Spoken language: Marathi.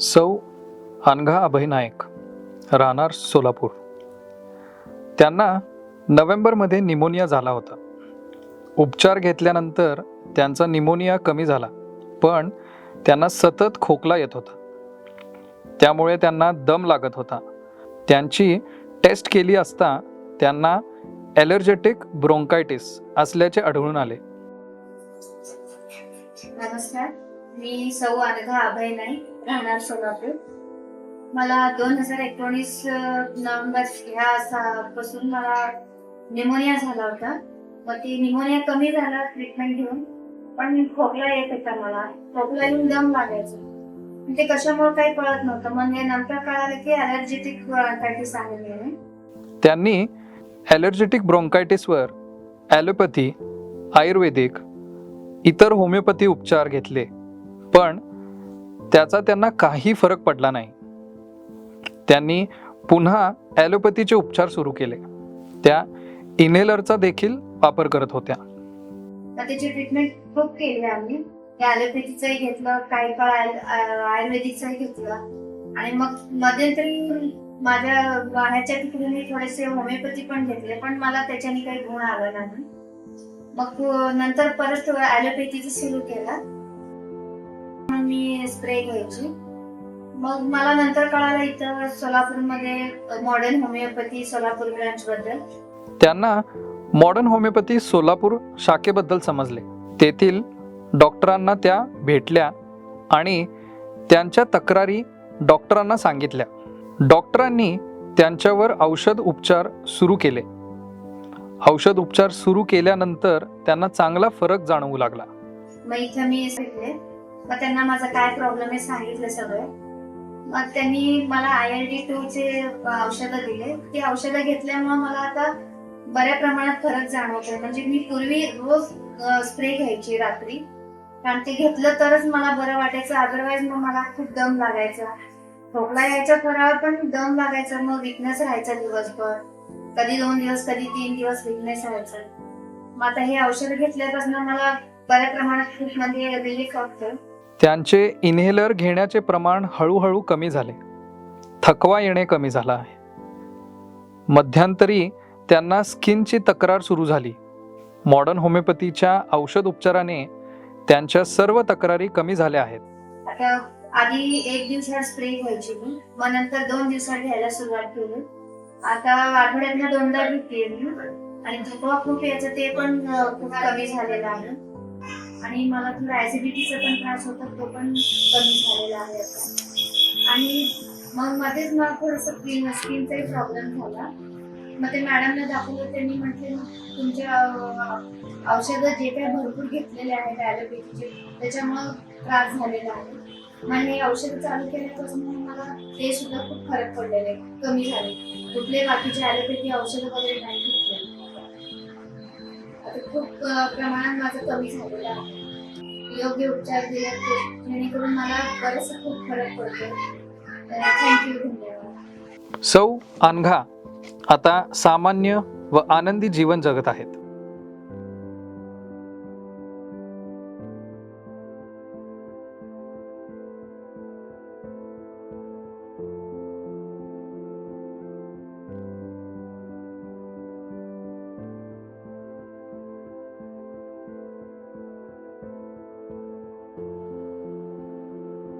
सौ अनघा अभय नाईक राहणार सोलापूर. त्यांना नोव्हेंबरमध्ये निमोनिया झाला होता. उपचार घेतल्यानंतर त्यांचा निमोनिया कमी झाला पण त्यांना सतत खोकला येत होता. त्यामुळे त्यांना दम लागत होता. त्यांची टेस्ट केली असता त्यांना ॲलर्जेटिक ब्रोंकायटिस असल्याचे आढळून आले. नमस्कार. मी सौ अनघा अभय नाईक राहणार सोलापूर. मला दोन हजार एकोणीस नोव्हेंबर ह्या सा- पासून मला निमोनिया झाला होता. मग ती निमोनिया कमी झाला ट्रीटमेंट घेऊन पण खोकला येत होता मला. खोकला येऊन दम लागायचं. ते कशामुळे काही कळत नव्हतं. मग हे नंतर कळालं की अलर्जेटिक ब्रॉन्कायटिस आहे त्यांनी ॲलर्जेटिक ब्रोंकायटिसवर ॲलोपॅथी आयुर्वेदिक इतर होमिओपॅथी उपचार घेतले. पण त्याचा त्यांना काही फरक पडला नाही. त्यांनी पुन्हा ॲलोपॅथीचे उपचार सुरू केले. त्या इनहेलरचा देखील वापर करत होत्या. तर त्याची ट्रीटमेंट खूप केली आम्ही. ॲलोपॅथीचंही घेतलं काही काळ आयुर्वेदिकचंही घेतलं. आणि मग मध्यंतरी माझ्या ह्याच्या तिकडे मी थोडेसे होमिओपॅथी पण घेतले पण मला त्याच्याने काही गुण आला नाही. मग नंतर परत ॲलोपॅथीचं सुरू केलं. मी स्प्रे घ्यायची. मग मला नंतर कळालं इथं सोलापूरमध्ये मॉडर्न होमिओपॅथी सोलापूर ब्रांच बद्दल. त्यांना मॉडर्न होमिओपॅथी सोलापूर शाखेबद्दल समजले. तेथील डॉक्टरांना त्या भेटल्या आणि त्यांच्या तक्रारी डॉक्टरांना सांगितल्या. डॉक्टरांनी त्यांच्यावर औषध उपचार सुरू केले. औषध उपचार सुरू केल्यानंतर त्यांना चांगला फरक जाणवू लागला. मग इथं मी मग त्यांना माझा काय प्रॉब्लेम आहे सांगितलं सगळं. मग त्यांनी मला आय एल डी टू चे औषधं दिले. ती औषधं घेतल्यामुळे मला आता बऱ्या प्रमाणात फरक जाणवतोय. म्हणजे मी पूर्वी रोज स्प्रे घ्यायची रात्री. कारण ते घेतलं तरच मला बरं वाटायचं. अदरवाईज मग मला खूप दम लागायचा. खोकला यायचा थोडा पण दम लागायचा. मग विकनेस राहायचा दिवसभर. कधी दोन दिवस कधी तीन दिवस विकनेस राहायचा. मग आता हे औषध घेतल्यापासून मला बऱ्या प्रमाणात खूप म्हणजे रिलीफ वाटतं त्यांचे इन्हेलर घेण्याचे प्रमाण हळूहळू कमी झाले. थकवा येणे कमी झाला आहे. मध्यंतरी त्यांना स्किनची तक्रार सुरू झाली. मॉडर्न होमिओपॅथीच्या औषध उपचाराने त्यांच्या सर्व तक्रारी कमी झाल्या आहेत. आधी एक दिवसात स्प्रे घ्यायची मी मग नंतर दोन दिवसात घ्यायला सुरुवात केली आता आठवड्यातल्या दोनदा घेते आणि थकवा खूप याचं ते पण खूप कमी झालेलं आहे. आणि मला थोडा ऍसिडिटीचा पण त्रास होता तो पण कमी झालेला आहे आता. आणि मग मध्येच मला थोडस स्किन स्किनचाही प्रॉब्लेम झाला. मग ते मॅडमला दाखवलं त्यांनी म्हटले तुमच्या औषधं जे काय भरपूर घेतलेले आहेत ॲलोपॅथीचे त्याच्यामुळं त्रास झालेला आहे. मग हे औषध चालू केल्यापासून मला ते सुद्धा खूप फरक पडलेले कमी झाले. कुठले बाकीचे ॲलोपॅथी औषधं वगैरे नाही. घेतले खूप प्रमाणात माझं कमी झालेलं आहे. योग्य उपचार दिले जेणेकरून मला बरंचसं खूप फरक पडतो थँक्यू धन्यवाद. सौ अनघा आता सामान्य व आनंदी जीवन जगत आहेत.